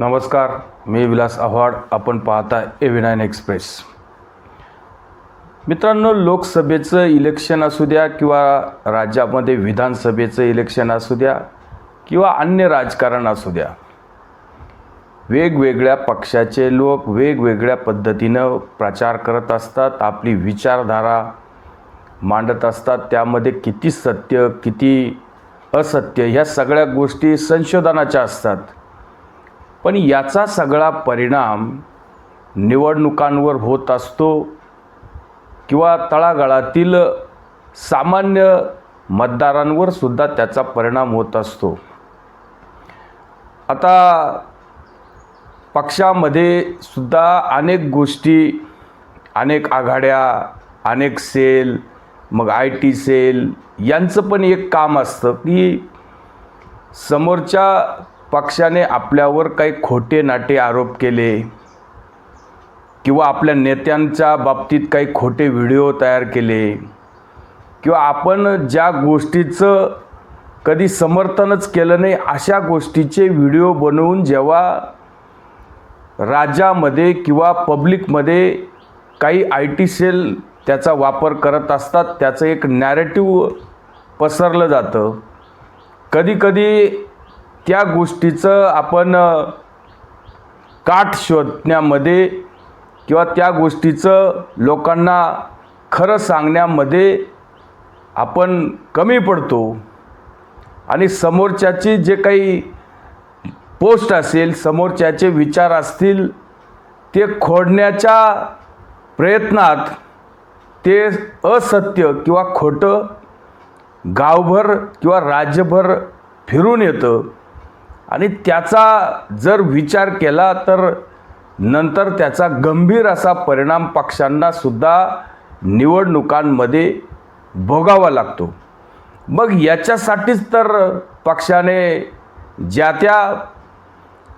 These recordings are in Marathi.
नमस्कार मी विलास आव्हाड. आपण पाहता ए नाईन एक्सप्रेस मित्रांनो लोकसभेचं इलेक्शन असू द्या किंवा राज्यामध्ये विधानसभेचं इलेक्शन असू द्या किंवा अन्य राजकारण असू द्या वेगवेगळ्या पक्षाचे लोक वेगवेगळ्या पद्धतीनं प्रचार करत असतात आपली विचारधारा मांडत असतात. त्यामध्ये किती सत्य किती असत्य ह्या सगळ्या गोष्टी संशोधनाच्या असतात. पण याचा सगळा परिणाम निवडणुकांवर होत असतो किंवा तळागाळातील सामान्य मतदारांवर सुद्धा त्याचा परिणाम होत असतो. आता पक्षामध्ये सुद्धा अनेक गोष्टी अनेक आघाड्या अनेक सेल मग आय टी सेल यांचं पण एक काम असतं की समोरच्या पक्षाने आपल्यावर काही खोटे नाटे आरोप केले किंवा आपल्या नेत्यांच्या बाबतीत काही खोटे व्हिडिओ तयार केले किंवा आपण ज्या गोष्टीचं कधी समर्थनच केलं नाही अशा गोष्टीचे व्हिडिओ बनवून जेव्हा राज्यामध्ये किंवा पब्लिकमध्ये काही आय टी सेल त्याचा वापर करत असतात त्याचं एक नॅरेटिव्ह पसरलं जातं. कधीकधी त्या गोष्टीचं आपण काठ शोधण्यामध्ये किंवा त्या गोष्टीचं लोकांना खरं सांगण्यामध्ये आपण कमी पडतो. आणि समोरच्याची जे काही पोस्ट असेल समोरच्याचे विचार असतील ते खोडण्याच्या प्रयत्नात ते असत्य किंवा खोटं गावभर किंवा राज्यभर फिरून येतं. आणि त्याचा जर विचार केला तर नंतर त्याचा गंभीर असा परिणाम पक्षांना सुद्धा निवडणुकांमध्ये भोगावा लागतो. मग याच्यासाठीच तर पक्षाने ज्या त्या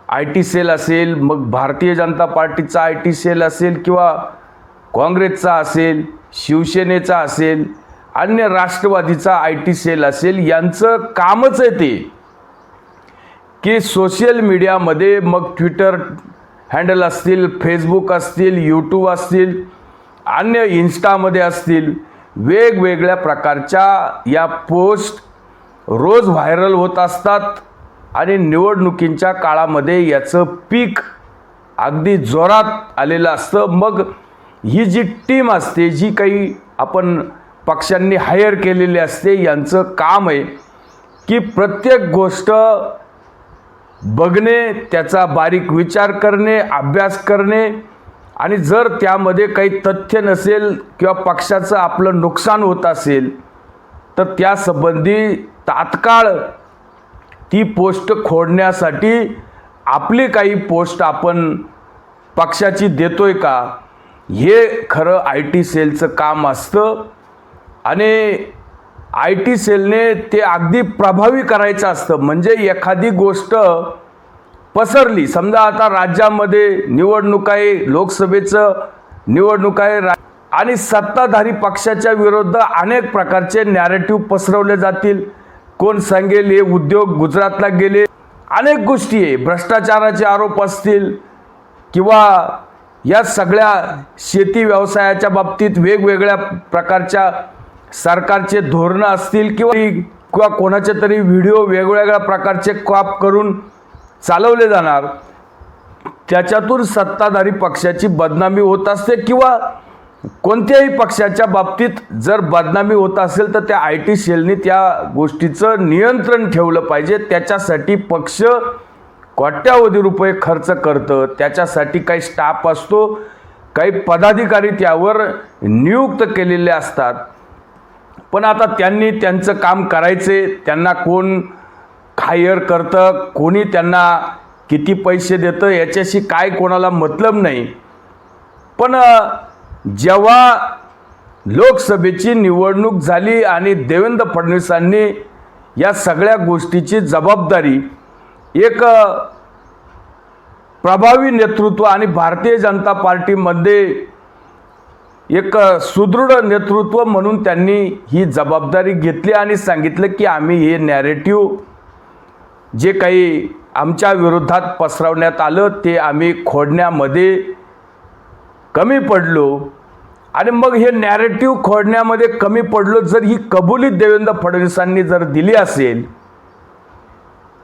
आय टी सेल असेल मग भारतीय जनता पार्टीचा आय टी सेल असेल किंवा काँग्रेसचा असेल शिवसेनेचा असेल अन्य राष्ट्रवादीचा आय टी सेल असेल यांचं कामच आहे ते. की सोशल मीडियामध्ये मग ट्विटर हँडल असतील फेसबुक असतील यूट्यूब असतील अन्य इन्स्टामध्ये असतील वेगवेगळ्या प्रकारच्या या पोस्ट रोज व्हायरल होत असतात आणि निवडणुकींच्या काळामध्ये याचं पीक अगदी जोरात आलेलं असतं. मग ही जी टीम असते जी काही आपण पक्षांनी हायर केलेली असते यांचं काम आहे की प्रत्येक गोष्ट बघणे त्याचा बारीक विचार करणे अभ्यास करणे आणि जर त्यामध्ये काही तथ्य नसेल किंवा पक्षाचं आपलं नुकसान होत असेल तर त्यासंबंधी तात्काळ ती पोस्ट खोडण्यासाठी आपली काही पोस्ट आपण पक्षाची देतोय का? हे खरं आय टी सेलचं काम असतं. आणि आय टी सेलने ते अगदी प्रभावी करायचं असतं. म्हणजे एखादी गोष्ट पसरली. समजा आता राज्यामध्ये निवडणूक आहे लोकसभेचं निवडणूक आहे रा- आणि सत्ताधारी पक्षाच्या विरुद्ध अनेक प्रकारचे नॅरेटिव्ह पसरवले जातील. कोण सांगेल हे उद्योग गुजरातला गेले. अनेक गोष्टी आहे. भ्रष्टाचाराचे आरोप असतील किंवा या सगळ्या शेती व्यवसायाच्या बाबतीत वेगवेगळ्या प्रकारच्या सरकारचे धोरणं असतील किंवा किंवा कोणाचे तरी व्हिडिओ वेगवेगळ्या प्रकारचे कॉप करून चालवले जाणार त्याच्यातून सत्ताधारी पक्षाची बदनामी होत असते किंवा कोणत्याही पक्षाच्या बाबतीत जर बदनामी होत असेल तर त्या आय टी सेलनी त्या गोष्टीचं नियंत्रण ठेवलं पाहिजे. त्याच्यासाठी पक्ष कोट्यावधी रुपये खर्च करतं. त्याच्यासाठी काही स्टाफ असतो काही पदाधिकारी त्यावर नियुक्त केलेले असतात. पण आता त्यांनी त्यांचं काम करायचे त्यांना कोण हायर करतं कोणी त्यांना किती पैसे देतं याच्याशी काय कोणाला मतलब नाही. पण जेव्हा लोकसभेची निवडणूक झाली आणि देवेंद्र फडणवीसांनी या सगळ्या गोष्टीची जबाबदारी एक प्रभावी नेतृत्व आणि भारतीय जनता पार्टीमध्ये एक सुदृढ नेतृत्व म्हणून त्यांनी ही जबाबदारी घेतली आणि सांगितलं की आम्ही हे नॅरेटिव्ह जे काही आमच्या विरोधात पसरवण्यात आलं ते आम्ही खोडण्यामध्ये कमी पडलो. आणि मग हे नॅरेटिव्ह खोडण्यामध्ये कमी पडलो जर ही कबुली देवेंद्र फडणवीसांनी जर दिली असेल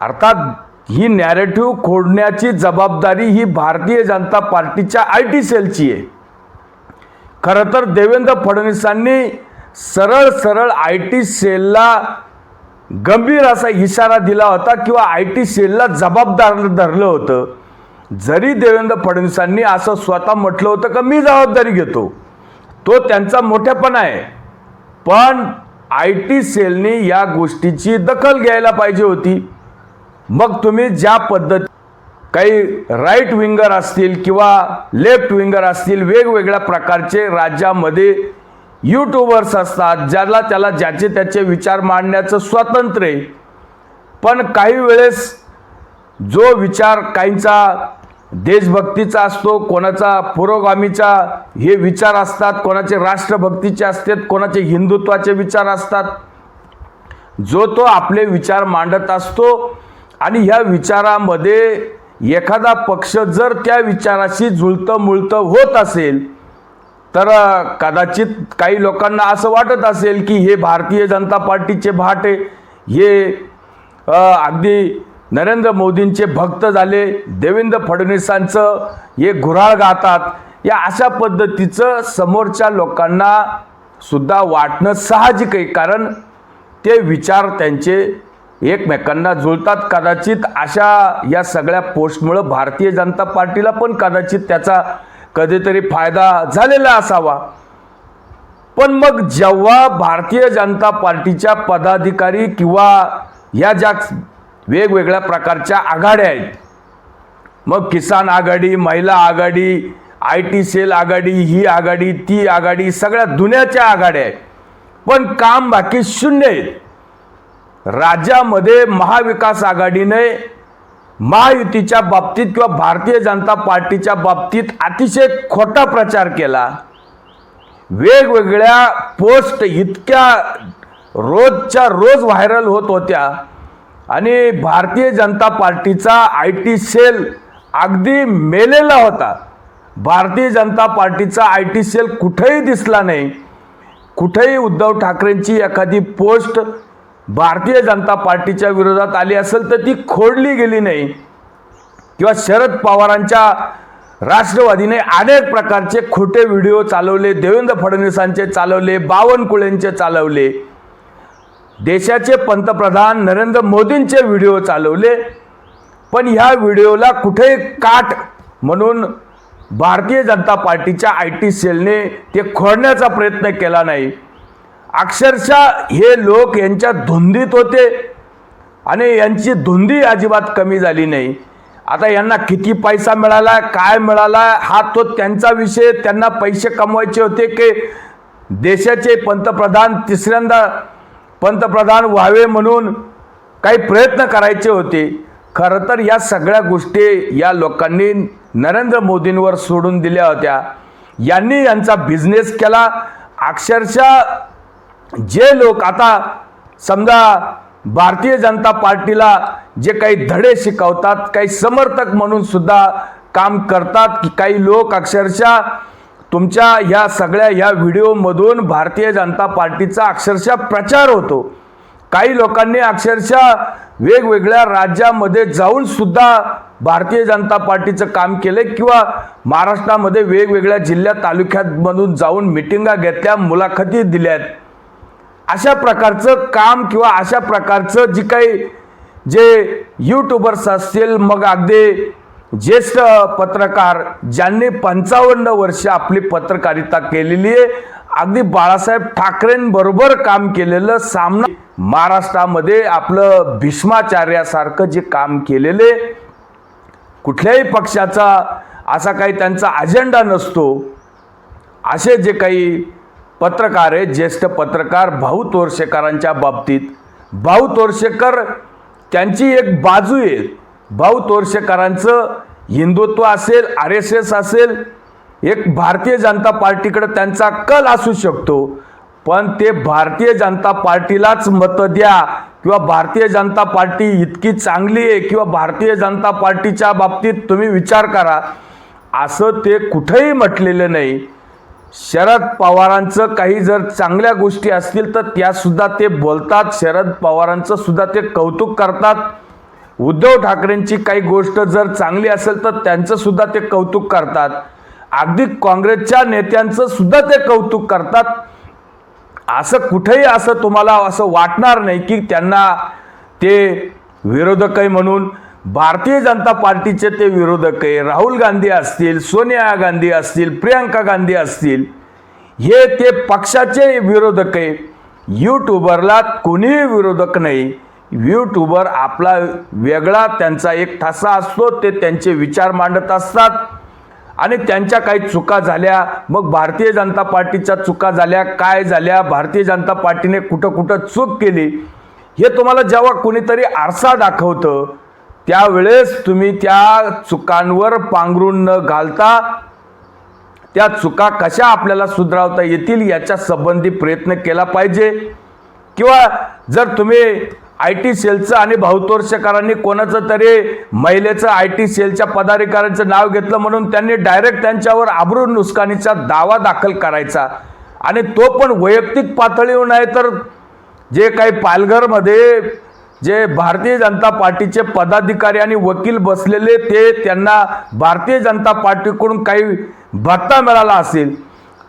अर्थात ही नॅरेटिव्ह खोडण्याची जबाबदारी ही भारतीय जनता पार्टीच्या आय टी सेलची आहे. खरं तर देवेंद्र फडणवीसांनी सरळ सरळ आय टी सेलला गंभीर असा इशारा दिला होता किंवा आय टी सेलला जबाबदार धरलं होतं. जरी देवेंद्र फडणवीसांनी असं स्वतः म्हटलं होतं का मी जबाबदारी घेतो. तो त्यांचा मोठेपणा आहे. पण आय टी सेलनी या गोष्टीची दखल घ्यायला पाहिजे होती. मग तुम्ही ज्या पद्धती काही राईट विंगर असतील किंवा लेफ्ट विंगर असतील वेगवेगळ्या प्रकारचे राज्यामध्ये यूट्यूबर्स असतात ज्याला त्याला ज्याचे त्याचे विचार मांडण्याचं स्वातंत्र्य आहे. पण काही वेळेस जो विचार काहींचा देशभक्तीचा असतो कोणाचा पुरोगामीचा हे विचार असतात कोणाचे राष्ट्रभक्तीचे असतात कोणाचे हिंदुत्वाचे विचार असतात जो तो आपले विचार मांडत असतो आणि ह्या विचारामध्ये एखादा पक्ष जर त्या विचाराशी जुळतं मुळतं होत असेल तर कदाचित काही लोकांना असं वाटत असेल की हे भारतीय जनता पार्टीचे भाटे हे अगदी नरेंद्र मोदींचे भक्त झाले देवेंद्र फडणवीसांचं हे घुराळ गातात या अशा पद्धतीचं समोरच्या लोकांना सुद्धा वाटणं साहजिक आहे. कारण ते विचार त्यांचे एकमेकांना जुळतात कदाचित. अशा या सगळ्या पोस्टमुळं भारतीय जनता पार्टीला पण कदाचित त्याचा कधीतरी फायदा झालेला असावा. पण मग जेव्हा भारतीय जनता पार्टीच्या पदाधिकारी किंवा या ज्या वेगवेगळ्या प्रकारच्या आघाड्या आहेत मग किसान आघाडी महिला आघाडी आय टी सेल आघाडी ही आघाडी ती आघाडी सगळ्या दुनियाच्या आघाड्या आहेत. पण काम बाकी शून्य आहेत. राज्यामध्ये महाविकास आघाडीने महायुतीच्या बाबतीत किंवा भारतीय जनता पार्टीच्या बाबतीत अतिशय खोटा प्रचार केला. वेगवेगळ्या पोस्ट इतक्या रोजच्या रोज व्हायरल होत होत्या. आणि भारतीय जनता पार्टीचा आय टी सेल अगदी मेलेला होता. भारतीय जनता पार्टीचा आय टी सेल कुठेही दिसला नाही. कुठेही उद्धव ठाकरेंची एखादी पोस्ट भारतीय जनता पार्टीच्या विरोधात आली असेल तर ती खोडली गेली नाही. किंवा शरद पवारांच्या राष्ट्रवादीने अनेक प्रकारचे खोटे व्हिडिओ चालवले देवेंद्र फडणवीसांचे चालवले बावनकुळेंचे चालवले. देशाचे पंतप्रधान नरेंद्र मोदींचे व्हिडिओ चालवले. पण ह्या व्हिडिओला कुठेही काट म्हणून भारतीय जनता पार्टीच्या आय टी सेलने ते खोडण्याचा प्रयत्न केला नाही. अक्षरशः हे लोक यांच्या धुंदीत होते आणि यांची धुंदी अजिबात कमी झाली नाही. आता यांना किती पैसा मिळाला काय मिळाला हा तो त्यांचा विषय. त्यांना पैसे कमवायचे होते की देशाचे पंतप्रधान तिसऱ्यांदा पंतप्रधान व्हावे म्हणून काही प्रयत्न करायचे होते. खरं तर या सगळ्या गोष्टी या लोकांनी नरेंद्र मोदींवर सोडून दिल्या होत्या. यांनी यांचा बिझनेस केला. अक्षरशः जे लोक आता समजा भारतीय जनता पार्टीला जे काही धडे शिकवतात काही समर्थक म्हणून सुद्धा काम करतात की काही लोक अक्षरशः तुमच्या ह्या सगळ्या ह्या व्हिडिओमधून भारतीय जनता पार्टीचा अक्षरशः प्रचार होतो. काही लोकांनी अक्षरशः वेगवेगळ्या राज्यामध्ये जाऊन सुद्धा भारतीय जनता पार्टीचं काम केलं किंवा महाराष्ट्रामध्ये वेगवेगळ्या जिल्ह्या तालुक्यातमधून जाऊन मिटिंगा घेतल्या मुलाखती दिल्यात. अशा प्रकारचं काम किंवा अशा प्रकारचं जी काही जे यूट्यूबर्स असतील मग अगदी ज्येष्ठ पत्रकार ज्यांनी पंचावन्न वर्ष आपली पत्रकारिता केलेली आहे अगदी बाळासाहेब ठाकरेंबरोबर काम केलेलं सामना महाराष्ट्रामध्ये आपलं भीष्माचार्यासारखं जे काम केलेले कुठल्याही पक्षाचा असा काही त्यांचा अजेंडा नसतो असे जे काही पत्रकार आहेत ज्येष्ठ पत्रकार भाऊ तोरशेकरांच्या बाबतीत. भाऊ तोरशेकर त्यांची एक बाजू आहे. भाऊ तोरशेकरांचं हिंदुत्व असेल आर एस एस असेल एक भारतीय जनता पार्टीकडं त्यांचा कल असू शकतो. पण ते भारतीय जनता पार्टीलाच मतं द्या किंवा भारतीय जनता पार्टी इतकी चांगली आहे किंवा भारतीय जनता पार्टीच्या बाबतीत तुम्ही विचार करा. असं ते कुठंही म्हटलेलं नाही. शरद पवारांचं काही जर चांगल्या गोष्टी असतील तर त्यासुद्धा ते बोलतात. शरद पवारांचं सुद्धा ते कौतुक करतात. उद्धव ठाकरेंची काही गोष्ट जर चांगली असेल तर त्यांचं सुद्धा ते कौतुक करतात. अगदी काँग्रेसच्या नेत्यांचं सुद्धा ते कौतुक करतात. असं कुठेही असं तुम्हाला असं वाटणार नाही की त्यांना ते विरोधकही म्हणून भारतीय जनता पार्टीचे ते विरोधक आहे. राहुल गांधी असतील सोनिया गांधी असतील प्रियांका गांधी असतील हे ते पक्षाचे विरोधक आहे. यूट्यूबरला कोणीही विरोधक नाही. यूट्यूबर आपला वेगळा त्यांचा एक ठसा असतो ते त्यांचे विचार मांडत असतात. आणि त्यांच्या काही चुका झाल्या मग भारतीय जनता पार्टीच्या चुका झाल्या काय झाल्या भारतीय जनता पार्टीने कुठं कुठं चूक केली? हे तुम्हाला जेव्हा कोणीतरी आरसा दाखवतं त्यावेळेस तुम्ही त्या चुकांवर पांघरून न घालता त्या चुका कशा आपल्याला सुधारवता येतील याच्या संबंधी प्रयत्न केला पाहिजे. किंवा जर तुम्ही आय टी सेलचं आणि भाऊतोर्षकरांनी कोणाचं तरी महिलेचं आय टी सेलच्या पदाधिकाऱ्यांचं नाव घेतलं म्हणून त्यांनी डायरेक्ट त्यांच्यावर आबरू नुकसानीचा दावा दाखल करायचा. आणि तो पण वैयक्तिक पातळीवर नाही तर जे काही पालघरमध्ये जे भारतीय जनता पार्टीचे पदाधिकारी आणि वकील बसलेले ते त्यांना भारतीय जनता पार्टीकडून काही भत्ता मिळाला असेल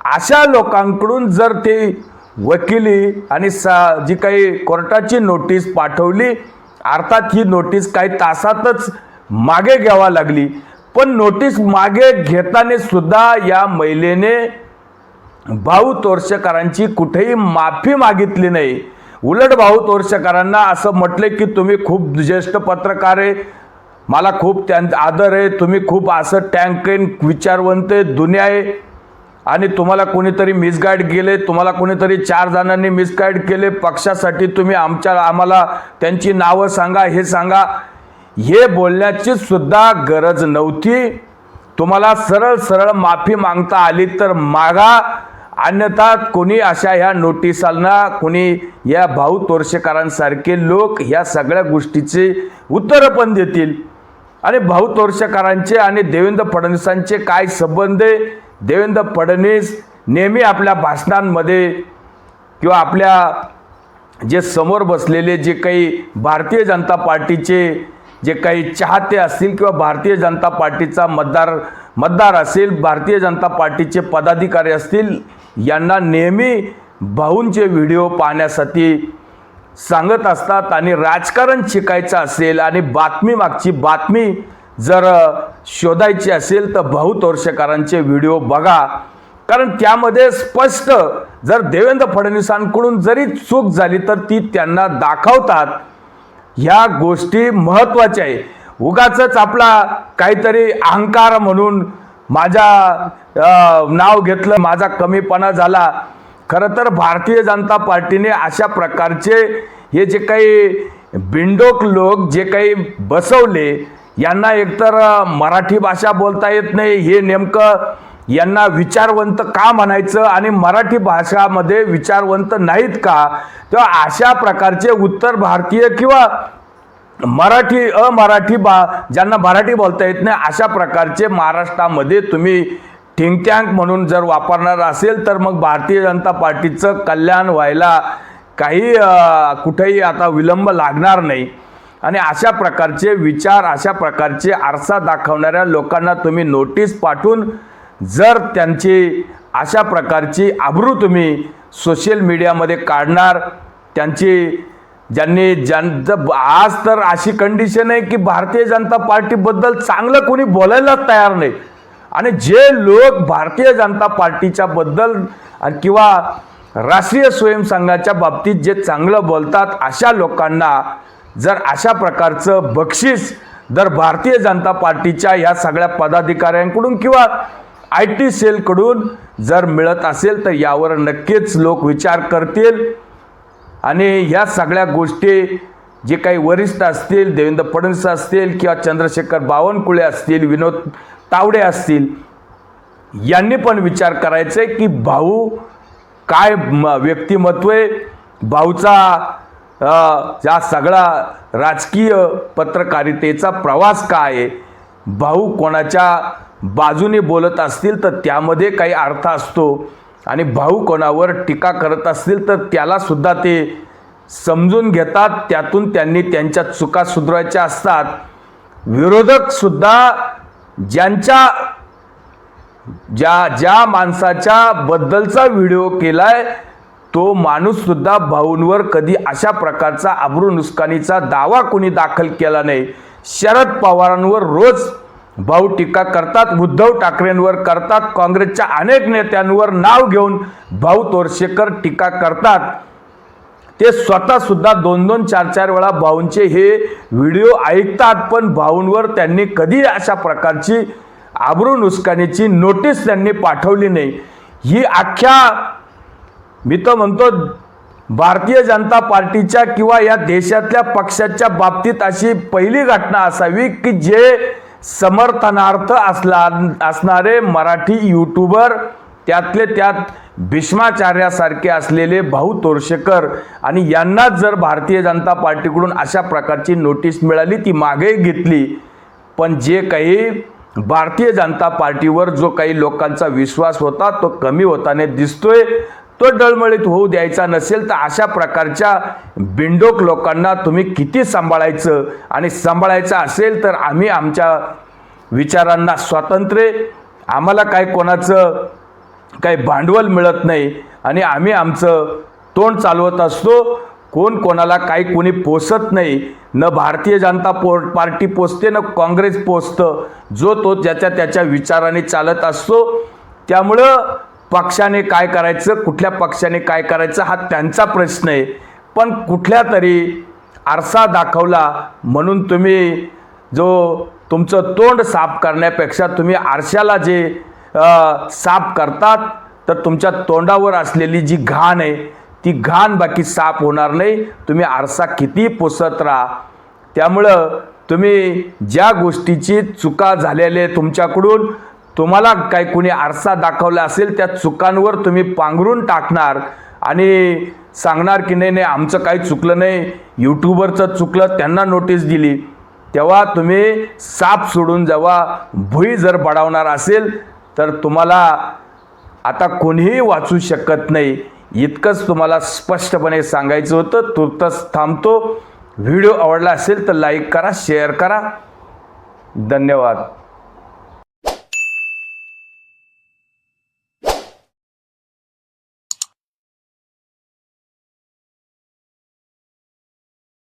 अशा लोकांकडून जर ते वकिली आणि सा जी काही कोर्टाची नोटीस पाठवली अर्थात ही नोटीस काही तासातच मागे घ्यावा लागली. पण नोटीस मागे घेताना सुद्धा या महिलेने भाऊ तोरसेकरांची कुठेही माफी मागितली नाही. उलट भाऊ तोरसेकरांना असं म्हटले की तुम्ही खूप ज्येष्ठ पत्रकार आहे. मला खूप त्यां आदर आहे. तुम्ही खूप असं टँक विचारवंत आहे दुनिया आहे. आणि तुम्हाला कोणीतरी मिसगाईड केले तुम्हाला कोणीतरी चार जणांनी मिसगाईड केले. पक्षासाठी तुम्ही आमच्या आम्हाला त्यांची नावं सांगा हे सांगा. हे बोलण्याची सुद्धा गरज नव्हती. तुम्हाला सरळ सरळ माफी मागता आली तर मागा. अन्यथा कोणी अशा ह्या नोटिसांना कोणी या भाऊ तोरशेकरांसारखे लोक ह्या सगळ्या गोष्टीचे उत्तरं पण देतील. आणि भाऊ तोरशेकरांचे आणि देवेंद्र फडणवीसांचे काय संबंध आहे? देवेंद्र फडणवीस नेहमी आपल्या भाषणांमध्ये किंवा आपल्या जे समोर बसलेले जे काही भारतीय जनता पार्टीचे जे काही चाहते असतील किंवा भारतीय जनता पार्टीचा मतदार मतदार असेल भारतीय जनता पार्टीचे पदाधिकारी असतील यांना नेहमी भाऊंचे व्हिडिओ पाहण्यासाठी सांगत असतात आणि राजकारण शिकायचं असेल आणि बातमी मागची बातमी जर शोधायची असेल तर भाऊ तोरशेकरांचे व्हिडिओ बघा. कारण त्यामध्ये स्पष्ट जर देवेंद्र फडणवीसांकडून जरी चूक झाली तर ती त्यांना दाखवतात. ह्या गोष्टी महत्त्वाच्या आहे. उगाच आपला काहीतरी अहंकार म्हणून माझ्या नाव घेतलं माझा कमीपणा झाला. खरं तर भारतीय जनता पार्टीने अशा प्रकारचे हे जे काही बिंडोक लोक जे काही बसवले यांना एकतर मराठी भाषा बोलता येत नाही हे नेमकं यांना विचारवंत का म्हणायचं आणि मराठी भाषामध्ये विचारवंत नाहीत का? तेव्हा अशा प्रकारचे उत्तर भारतीय किंवा मराठी अमराठी बा ज्यांना मराठी बोलता येत नाही अशा प्रकारचे महाराष्ट्रामध्ये तुम्ही थिंक टँक म्हणून जर वापरणार असेल तर मग भारतीय जनता पार्टीचं कल्याण व्हायला काही कुठेही आता विलंब लागणार नाही. आणि अशा प्रकारचे विचार अशा प्रकारचे आरसा दाखवणाऱ्या लोकांना तुम्ही नोटीस पाठवून जर त्यांची अशा प्रकारची आबरू तुम्ही सोशल मीडियामध्ये काढणार त्यांची ज्यांनी जन आज तर अशी कंडिशन आहे की भारतीय जनता पार्टीबद्दल चांगलं कोणी बोलायलाच तयार नाही. आणि जे लोक भारतीय जनता पार्टीच्या बद्दल किंवा राष्ट्रीय स्वयंसंघाच्या बाबतीत जे चांगलं बोलतात अशा लोकांना जर अशा प्रकारचं बक्षीस जर भारतीय जनता पार्टीच्या या सगळ्या पदाधिकाऱ्यांकडून किंवा आय टी सेलकडून जर मिळत असेल तर यावर नक्कीच लोक विचार करतील. आणि ह्या सगळ्या गोष्टी जे काही वरिष्ठ असतील देवेंद्र फडणवीस असतील किंवा चंद्रशेखर बावनकुळे असतील विनोद तावडे असतील यांनी पण विचार करायचा आहे की भाऊ काय म- व्यक्तिमत्व आहे? भाऊचा या सगळा राजकीय पत्रकारितेचा प्रवास काय आहे? भाऊ कोणाच्या बाजूने बोलत असतील तर त्यामध्ये काही अर्थ असतो आणि भाऊ कोणावर टीका करत असतील तर त्यालासुद्धा ते समजून घेतात. त्यातून त्यांनी त्यांच्या चुका सुधारायच्या असतात. विरोधकसुद्धा ज्यांच्या ज्या ज्या माणसाच्या बद्दलचा व्हिडिओ केलाय तो माणूस सुद्धा भाऊंवर कधी अशा प्रकारचा अब्रू नुकसानीचा दावा कोणी दाखल केला नाही. शरद पवारांवर रोज भाऊ टीका करतात उद्धव ठाकरेंवर करतात काँग्रेसच्या अनेक नेत्यांवर नाव घेऊन भाऊ तोरशेकर टीका करतात. ते स्वतःसुद्धा दोन दोन चार चार वेळा भाऊंचे हे व्हिडिओ ऐकतात पण भाऊंवर त्यांनी कधी अशा प्रकारची आबरू नुसकानीची नोटीस त्यांनी पाठवली नाही. ही अख्ख्या मी तर म्हणतो भारतीय जनता पार्टीच्या किंवा या देशातल्या पक्षाच्या बाबतीत अशी पहिली घटना असावी की जे समर्थनार्थ असला असणारे मराठी यूट्यूबर त्यातले त्यात भीष्माचार्यासारखे असलेले भाऊ तोरशेकर आणि यांनाच जर भारतीय जनता पार्टीकडून अशा प्रकारची नोटीस मिळाली ती मागे घेतली. पण जे काही भारतीय जनता पार्टीवर जो काही लोकांचा विश्वास होता तो कमी होताना दिसतोय. तो डळमळीत होऊ द्यायचा नसेल तर अशा प्रकारच्या बिंडोक लोकांना तुम्ही किती सांभाळायचं? आणि सांभाळायचं असेल तर आम्ही आमच्या विचारांना स्वातंत्र्य. आम्हाला काय कोणाचं काही भांडवल मिळत नाही आणि आम्ही आमचं तोंड चालवत असतो. कोण कोणाला काही कोणी पोसत नाही. न भारतीय जनता पो पार्टी पोचते न काँग्रेस पोचतं जो तो ज्याच्या त्याच्या विचाराने चालत असतो. त्यामुळं पक्षाने काय करायचं कुठल्या पक्षाने काय करायचं हा त्यांचा प्रश्न आहे. पण कुठल्या तरी आरसा दाखवला म्हणून तुम्ही जो तुमचं तोंड साफ करण्यापेक्षा तुम्ही आरशाला जे साफ करतात तर तुमच्या तोंडावर असलेली जी घाण आहे ती घाण बाकी साफ होणार नाही. तुम्ही आरसा किती पुसत राहा. त्यामुळं तुम्ही ज्या गोष्टीची चुका झालेल्या तुमच्याकडून तुम्हाला काही कुणी आरसा दाखवला असेल त्या चुकांवर तुम्ही पांघरून टाकणार. आणि सांगणार की नाही नाही आमचं काही चुकलं नाही. यूट्यूबरचं चुकलं त्यांना नोटीस दिली. तेव्हा तुम्ही साप सोडून जेव्हा भुई जर बडावणार असेल तर तुम्हाला आता कोणीही वाचू शकत नाही. इतकंच तुम्हाला स्पष्टपणे सांगायचं होतं तुर्तच थांबतो. व्हिडिओ आवडला असेल तर लाईक करा शेअर करा. धन्यवाद.